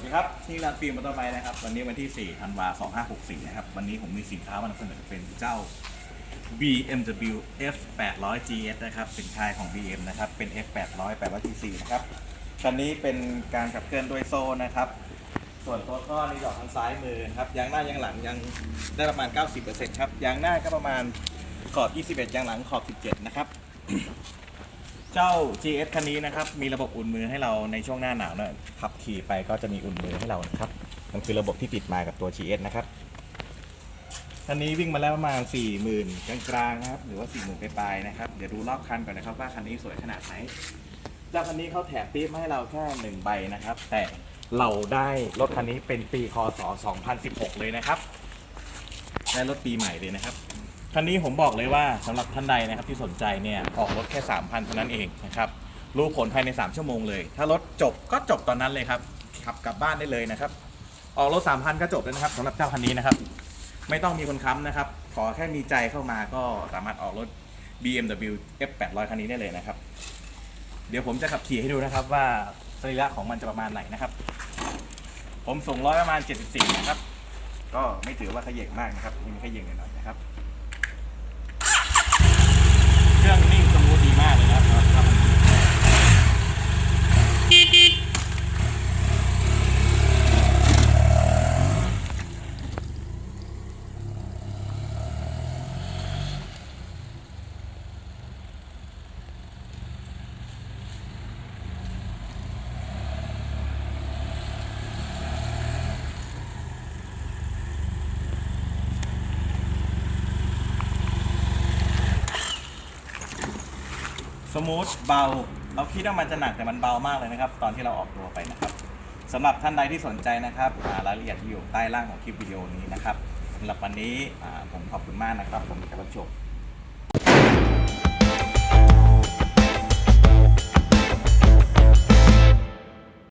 ที่ร้านฟิล์มมอเตอร์ไบค์นะครับ วันนี้วันที่4ธันวาคม2564 นะครับ วันนี้ผมมีสินค้ามานำเสนอเป็นเจ้า BMW F 8 0 0 GS นะครับเป็นค่าของ BM นะครับ เป็น F 8 0 0 800 cc นะครับ คันนี้เป็นการขับเคลื่อนด้วยโซ่นะครับ ส่วนตัวท่อนี่ดอกทางซ้ายมือครับ ยางหน้ายางหลังยังได้ประมาณ 90%ครับ ยางหน้าก็ประมาณขอบ 21 ยางหลังขอบ 17 นะครับ เจ้า GS คันนี้นะครับ มีระบบอุ่นมือให้เราในช่วงหน้าหนาวเนี่ยขับขี่ไปก็จะมีอุ่นมือให้เรานะครับ มันคือระบบที่ติดมากับตัว GS นะครับคันนี้วิ่งมาแล้วประมาณ 40,000 กลางๆนะครับ หรือว่า 40,000ปลายๆนะครับ เดี๋ยวดูรอบคันก่อนนะครับว่าคันนี้สวยขนาดไหนเจ้าคันนี้เขาแถมปี๊บมาให้เราแค่หนึ่งใบนะครับ แต่เราได้รถคันนี้เป็นปีคศ 2016 เลยนะครับ ได้รถปีใหม่เลยนะครับ คันนี้ผมบอกเลยว่าสำหรับท่านใดนะครับที่สนใจเนี่ยออกรถแค่ 3,000เท่านั้นเองนะครับรู้ผลภายใน 3 ชั่วโมงเลย ถ้ารถจบก็จบตอนนั้นเลยครับขับกลับบ้านได้เลยนะครับ ออกรถ 3,000 ก็จบแล้วนะครับสำหรับเจ้าคันนี้นะครับ ไม่ต้องมีคนค้ำนะครับ ขอแค่มีใจเข้ามาก็สามารถออกรถ BMW F 800 คันนี้ได้เลยนะครับ เดี๋ยวผมจะขับขี่ให้ดูนะครับว่าสรีระของมันจะประมาณไหนนะครับ ผมสูงร้อยประมาณ 74 นะครับ ก็ไม่ถือว่าขยเยงมากนะครับมีขยเยงหน่อยนะครับ เครื่องนิ่งสมูทดีมากเลยนะครับสำหรับคันนี้ สมูทเบา เราคิดว่ามันจะหนักแต่มันเบามากเลยนะครับ ตอนที่เราออกตัวไปนะครับสำหรับท่านใดที่สนใจนะครับรายละเอียดที่อยู่ใต้ล่างของคลิปวิดีโอนี้นะครับสำหรับวันนี้ผมขอบคุณมากนะครับ ผมจะประจบ